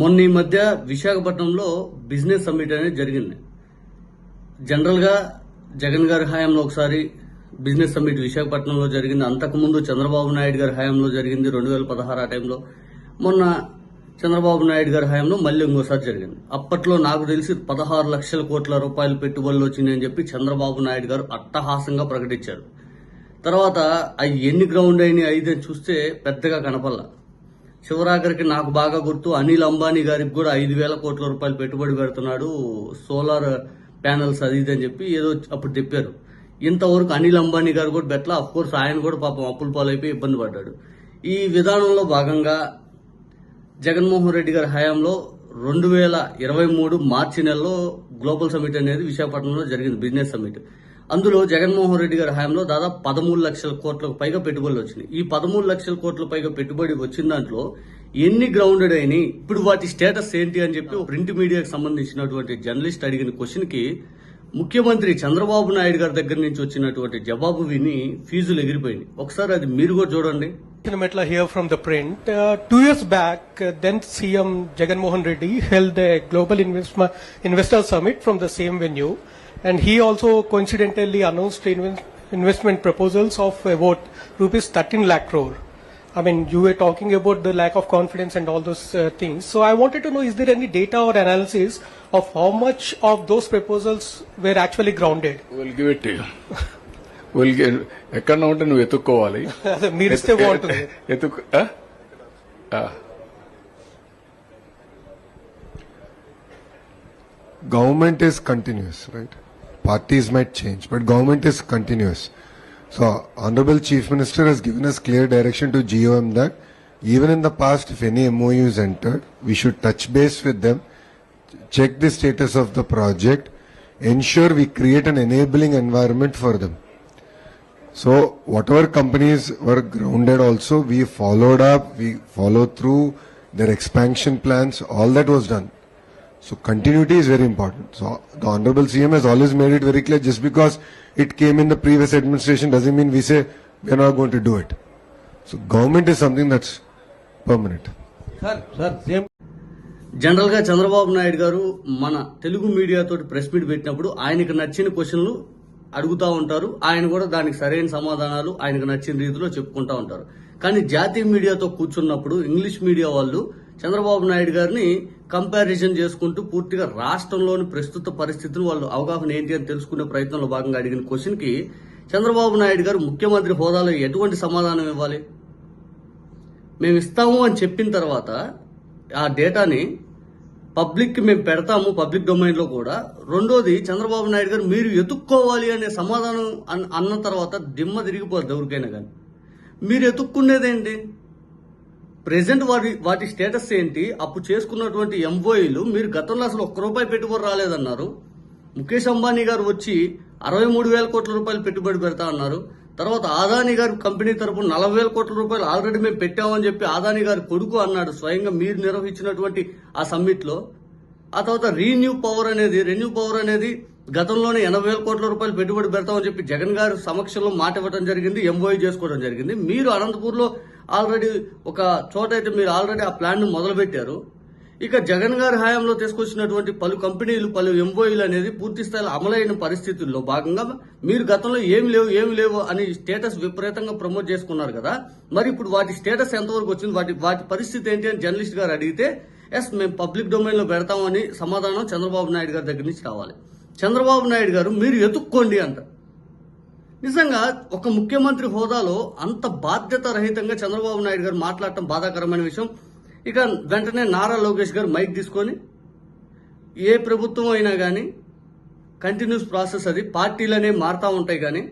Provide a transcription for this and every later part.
మొన్న ఈ మధ్య విశాఖపట్నంలో బిజినెస్ సమ్మిట్ అనేది జరిగింది. జనరల్గా జగన్ గారి హయాంలో ఒకసారి బిజినెస్ సమ్మిట్ విశాఖపట్నంలో జరిగింది. అంతకుముందు చంద్రబాబు నాయుడు గారి హయాంలో జరిగింది రెండు వేల పదహారు ఆ టైంలో. మొన్న చంద్రబాబు నాయుడు గారి హయాంలో మళ్ళీ ఇంకోసారి జరిగింది. అప్పట్లో నాకు తెలిసి పదహారు లక్షల కోట్ల రూపాయలు పెట్టుబడులు వచ్చినాయని చెప్పి చంద్రబాబు నాయుడు గారు అట్టహాసంగా ప్రకటించారు. తర్వాత అవి ఎన్ని గ్రౌండ్ అయినాయి అయితే చూస్తే పెద్దగా కనపల్లా చివరాఖరికి నాకు బాగా గుర్తు. అనిల్ అంబానీ గారికి కూడా ఐదు వేల కోట్ల రూపాయలు పెట్టుబడి పెడుతున్నాడు. సోలార్ ప్యానల్స్ అది ఇది అని చెప్పి ఏదో అప్పుడు చెప్పారు. ఇంతవరకు అనిల్ అంబానీ గారు కూడా బెట్ల అఫ్ కోర్స్ ఆయన కూడా పాపం అప్పుల పాలైపోయి ఇబ్బంది పడ్డాడు. ఈ విధానంలో భాగంగా జగన్మోహన్ రెడ్డి గారి హయాంలో రెండు వేల ఇరవై మూడు మార్చి నెలలో గ్లోబల్ సమిట్ అనేది విశాఖపట్నంలో జరిగింది బిజినెస్ సమిట్ అందులో జగన్మోహన్ రెడ్డి గారి హయాంలో దాదాపు పదమూడు లక్షల కోట్లకు పైగా పెట్టుబడులు వచ్చినాయి. ఈ పదమూడు లక్షల కోట్ల పైగా పెట్టుబడి వచ్చిన దాంట్లో ఎన్ని గ్రౌండెడ్ అయినాయి? ఇప్పుడు వాటి స్టేటస్ ఏంటి అని చెప్పి ప్రింట్ మీడియాకి సంబంధించినటువంటి జర్నలిస్ట్ అడిగిన క్వశ్చన్కి ముఖ్యమంత్రి చంద్రబాబు నాయుడు గారి దగ్గర నుంచి వచ్చినటువంటి జవాబు విని ఫీజులు ఎగిరిపోయింది ఒకసారి అది మీరు కూడా చూడండి. Metla here from the print two years back back, CM Jaganmohan Reddy Jagan Mohan global investor a from the same venue from the same venue, and he also coincidentally announced inve- investment proposals of about rupees 13 lakh crore. I mean, you were talking about the lack of confidence and all those uh, things. So I wanted to know, is there any data or analysis of how much of those proposals were actually grounded? Will give it will ఎక్కడ ఉంటే నువ్వు ఎత్తుక్కోవాలి అదే మీరు ఇస్తే బాగుంటుంది ఎత్తుకు ఆ? ఆ. government is continuous, right? Parties might change, but government is continuous. So, Honorable Chief Minister has given us clear direction to GOM that even in the past, if any MOU is entered, we should touch base with them, check the status of the project, ensure we create an enabling environment for them. So, whatever companies were grounded also, we followed up, we followed through their expansion plans, all that was done. So continuity is very important. So the Honorable CM has always made it very clear just because it came in the previous administration doesn't mean we say we are not going to do it. So government is something that's permanent. Sir sir same జనరల్గా చంద్రబాబు నాయుడు గారు మన Telugu media తోటి press meet పెట్టినప్పుడు ఆయనకు నచ్చిన క్వశ్చన్లు అడుగుతా ఉంటారు ఆయన కూడా దానికి సరైన సమాధానాలు ఆయనకు నచ్చిన రీతిలో చెప్పుకుంటా ఉంటారు కానీ జాతీయ మీడియాతో కూర్చున్నప్పుడు ఇంగ్లీష్ మీడియా వాళ్ళు చంద్రబాబు నాయుడు గారిని కంపారిజన్ చేసుకుంటూ పూర్తిగా రాష్ట్రంలోని ప్రస్తుత పరిస్థితులు వాళ్ళు అవగాహన ఏంటి అని తెలుసుకునే ప్రయత్నంలో భాగంగా అడిగిన క్వశ్చన్కి చంద్రబాబు నాయుడు గారు ముఖ్యమంత్రి హోదాలో ఎటువంటి సమాధానం ఇవ్వాలి? మేము ఇస్తాము అని చెప్పిన తర్వాత ఆ డేటాని పబ్లిక్కి మేము పెడతాము పబ్లిక్ డొమైన్లో కూడా. రెండోది చంద్రబాబు నాయుడు గారు మీరు ఎత్తుక్కోవాలి అనే సమాధానం అన్- అన్న తర్వాత దిమ్మ తిరిగిపోద్ది ఎవరికైనా కానీ మీరు ఎత్తుక్కునేదేంటి? ప్రెసెంట్ వాటి వాటి స్టేటస్ ఏంటి? అప్పుడు చేసుకున్నటువంటి ఎంఓఈలు మీరు గతంలో అసలు ఒక్క రూపాయి పెట్టుబడి రాలేదన్నారు. ముఖేష్ అంబానీ గారు వచ్చి అరవై మూడు వేల కోట్ల రూపాయలు పెట్టుబడి పెడతా అన్నారు. తర్వాత ఆదాని గారు కంపెనీ తరపున నలభై వేల కోట్ల రూపాయలు ఆల్రెడీ మేము పెట్టామని చెప్పి ఆదాని గారి కొడుకు అన్నాడు స్వయంగా మీరు నిర్వహించినటువంటి ఆ సమ్మిట్లో. ఆ తర్వాత రీన్యూ పవర్ అనేది రెన్యూ పవర్ అనేది గతంలోనే ఎనభై వేల కోట్ల రూపాయలు పెట్టుబడి పెడతామని చెప్పి జగన్ గారి సమక్షంలో మాట ఇవ్వడం జరిగింది ఎంఓఐ చేసుకోవడం జరిగింది. మీరు అనంతపూర్లో ఆల్రెడీ ఒక చోట అయితే మీరు ఆల్రెడీ ఆ ప్లాన్ను మొదలుపెట్టారు. ఇక జగన్ గారి హయాంలో తీసుకొచ్చినటువంటి పలు కంపెనీలు పలు ఎంఓఈలు అనేది పూర్తి స్థాయిలో అమలైన పరిస్థితుల్లో భాగంగా మీరు గతంలో ఏమి లేవు ఏమి లేవు అని స్టేటస్ విపరీతంగా ప్రమోట్ చేసుకున్నారు కదా. మరి ఇప్పుడు వాటి స్టేటస్ ఎంతవరకు వచ్చింది వాటి వాటి పరిస్థితి ఏంటి అని జర్నలిస్ట్ గారు అడిగితే ఎస్ మేము పబ్లిక్ డొమైన్లో పెడతామని సమాధానం చంద్రబాబు నాయుడు గారి దగ్గర నుంచి రావాలి. చంద్రబాబు నాయుడు గారు మీరు ఎతుక్కోండి అంటారు నిజంగా ఒక ముఖ్యమంత్రి హోదాలో అంత బాధ్యత రహితంగా చంద్రబాబు నాయుడు గారు మాట్లాడటం బాధాకరమైన విషయం. ఇక వెంటనే నారా లోకేష్ గారు మైక్ తీసుకొని ఏ ప్రభుత్వం అయినా కానీ కంటిన్యూస్ ప్రాసెస్ అది పార్టీలనే మారుతూ ఉంటాయి కానీ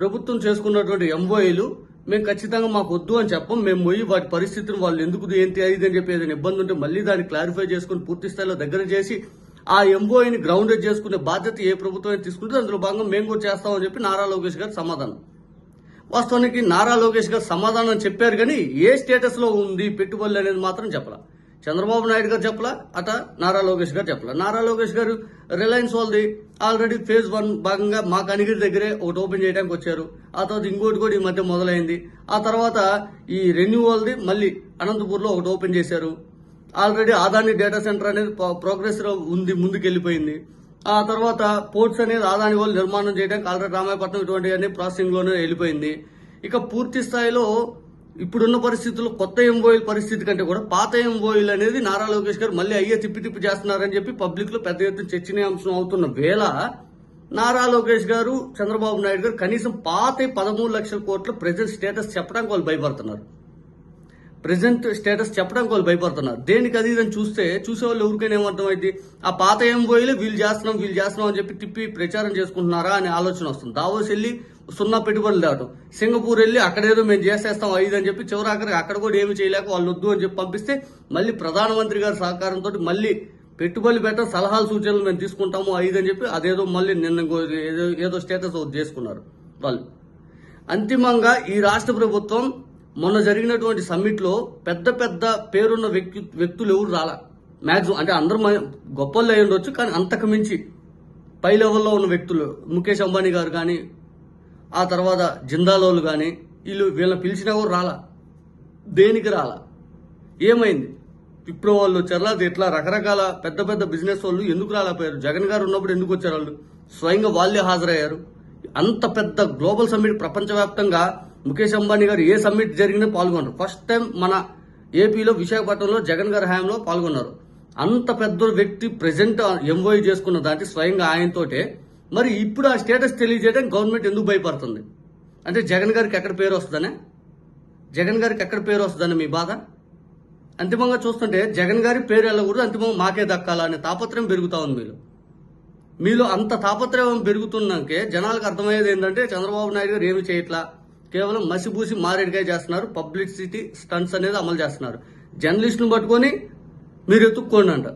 ప్రభుత్వం చేసుకున్నటువంటి ఎంఓఏలు మేము ఖచ్చితంగా మాకు వద్దు అని చెప్పం మేము పోయి వాటి పరిస్థితిని వాళ్ళు ఎందుకు ఏంటి అది అని చెప్పి ఏదైనా ఇబ్బంది ఉంటే మళ్ళీ దాన్ని క్లారిఫై చేసుకుని పూర్తి స్థాయిలో దగ్గర చేసి ఆ ఎంఓఐని గ్రౌండెడ్ చేసుకునే బాధ్యత ఏ ప్రభుత్వం తీసుకుంటే అందులో భాగంగా మేము కూడా చేస్తామని చెప్పి నారా లోకేష్ గారు సమాధానం. వాస్తవానికి నారా లోకేష్ గారు సమాధానం చెప్పారు కానీ ఏ స్టేటస్లో ఉంది పెట్టుబడులు అనేది మాత్రం చెప్పలా. చంద్రబాబు నాయుడు గారు చెప్పలా అట నారా లోకేష్ గారు చెప్పలా. నారా లోకేష్ గారు రిలయన్స్ వాళ్ళది ఆల్రెడీ ఫేజ్ వన్ భాగంగా మా కనిగిరి దగ్గరే ఒకటి ఓపెన్ చేయడానికి వచ్చారు. ఆ తర్వాత ఇంకోటి కూడా ఈ మధ్య మొదలైంది. ఆ తర్వాత ఈ రెన్యూ వాళ్ళది మళ్ళీ అనంతపూర్లో ఒకటి ఓపెన్ చేశారు. ఆల్రెడీ ఆదాని డేటా సెంటర్ అనేది ప్రోగ్రెస్లో ఉంది ముందుకెళ్ళిపోయింది. ఆ తర్వాత పోర్ట్స్ అనేది ఆదాని వాళ్ళు నిర్మాణం చేయడానికి ఆల్రెడీ రామాయపట్నం ఇటువంటివన్నీ ప్రాసెసింగ్లోనే వెళ్ళిపోయింది. ఇక పూర్తి స్థాయిలో ఇప్పుడున్న పరిస్థితుల్లో కొత్త ఎంఓయిల్ పరిస్థితి కంటే కూడా పాత ఎంఓయిల్ అనేది నారా లోకేష్ గారు మళ్ళీ అయ్యే తిప్పి తిప్పి చేస్తున్నారని చెప్పి పబ్లిక్లో పెద్ద ఎత్తున చర్చనీయాంశం అవుతున్న వేళ నారా లోకేష్ గారు చంద్రబాబు నాయుడు గారు కనీసం పాత పదమూడు లక్షల కోట్ల ప్రజెంట్ స్టేటస్ చెప్పడానికి వాళ్ళు భయపడుతున్నారు. ప్రజెంట్ స్టేటస్ చెప్పడానికి వాళ్ళు భయపడుతున్నారు. దేనికి అది ఇదని చూస్తే చూసేవాళ్ళు ఎవరికైనా ఏమర్థమైంది ఆ పాత ఏం పోయిలే వీళ్ళు చేస్తున్నాం వీళ్ళు చేస్తున్నాం అని చెప్పి తిప్పి ప్రచారం చేసుకుంటున్నారా అనే ఆలోచన వస్తుంది. దావోస్ వెళ్ళి సున్నా పెట్టుబడులు తేవటం సింగపూర్ వెళ్ళి అక్కడేదో మేము చేసేస్తాం ఐదు అని చెప్పి చివరాఖరికి అక్కడ కూడా ఏమి చేయలేక వాళ్ళు వద్దు అని చెప్పి పంపిస్తే మళ్ళీ ప్రధానమంత్రి గారి సహకారంతో మళ్ళీ పెట్టుబడులు పెట్ట సలహాలు సూచనలు మేము తీసుకుంటాము ఐదు అని చెప్పి అదేదో మళ్ళీ నిన్న ఏదో ఏదో స్టేటస్ చేసుకున్నారు వాళ్ళు. అంతిమంగా ఈ రాష్ట్ర ప్రభుత్వం మొన్న జరిగినటువంటి సమ్మిట్లో పెద్ద పెద్ద పేరున్న వ్యక్తి వ్యక్తులు ఎవరు రాలా? మ్యాక్సిమం అంటే అందరూ గొప్పలు అయి ఉండొచ్చు కానీ అంతకు మించి పై లెవెల్లో ఉన్న వ్యక్తులు ముఖేష్ అంబానీ గారు కానీ ఆ తర్వాత జిందాలోలు కానీ వీళ్ళు వీళ్ళని పిలిచినా కూడా రాలా? దేనికి రాలా? ఏమైంది? ఇప్పుడు వాళ్ళు వచ్చారా ఇట్లా రకరకాల పెద్ద పెద్ద బిజినెస్ వాళ్ళు ఎందుకు రాలేకపోయారు? జగన్ గారు ఉన్నప్పుడు ఎందుకు వచ్చారు వాళ్ళు? స్వయంగా వాళ్ళే హాజరయ్యారు. అంత పెద్ద గ్లోబల్ సమ్మిట్ ప్రపంచవ్యాప్తంగా ముఖేష్ అంబానీ గారు ఏ సమ్మిట్ జరిగినా పాల్గొన్నారు ఫస్ట్ టైం మన ఏపీలో విశాఖపట్నంలో జగన్ గారి హయాంలో పాల్గొన్నారు. అంత పెద్ద వ్యక్తి ప్రజెంట్ ఎంఓఐ చేసుకున్న దాంట్లో స్వయంగా ఆయనతోటే. మరి ఇప్పుడు ఆ స్టేటస్ తెలియజేయడం గవర్నమెంట్ ఎందుకు భయపడుతుంది? అంటే జగన్ గారికి ఎక్కడ పేరు వస్తుందనే? జగన్ గారికి ఎక్కడ పేరు వస్తుందని మీ బాధ? అంతిమంగా చూస్తుంటే జగన్ గారి పేరు వెళ్ళకూడదు అంతిమంగా మాకే దక్కాలా అనే తాపత్రయం పెరుగుతా ఉంది మీలో. మీలో అంత తాపత్రయం పెరుగుతున్నాకే జనాలకు అర్థమయ్యేది ఏంటంటే చంద్రబాబు నాయుడు గారు ఏమి చేయట్లా? కేవలం మసిబూసి మారేడుకాయ చేస్తున్నారు. పబ్లిసిటీ స్టంట్స్ అనేది అమలు చేస్తున్నారు. జర్నలిస్టును పట్టుకొని మీరు ఎత్తుక్కోండి అంట.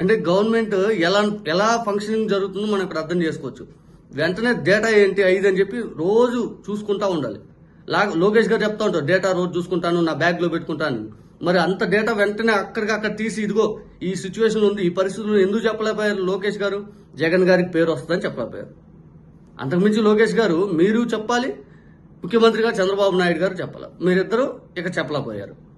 అంటే గవర్నమెంట్ ఎలా ఎలా ఫంక్షనింగ్ జరుగుతుందో మనం ఇక్కడ అర్థం చేసుకోవచ్చు. వెంటనే డేటా ఏంటి ఐదు అని చెప్పి రోజు చూసుకుంటా ఉండాలి. లా- లోకేష్ గారు చెప్తా ఉంటారు డేటా రోజు చూసుకుంటాను నా బ్యాగ్లో పెట్టుకుంటాను. మరి అంత డేటా వెంటనే అక్కడికి అక్కడ తీసి ఇదిగో ఈ సిచ్యువేషన్ ఉంది ఈ పరిస్థితులు ఎందుకు చెప్పలేకపోయారు లోకేష్ గారు? జగన్ గారికి పేరు వస్తుందని చెప్పలేకపోయారు. అంతకుమించి లోకేష్ గారు మీరు చెప్పాలి ముఖ్యమంత్రిగా చంద్రబాబు నాయుడు గారు చెప్పలే. మీరిద్దరూ ఇక చెప్పలేకపోయారు.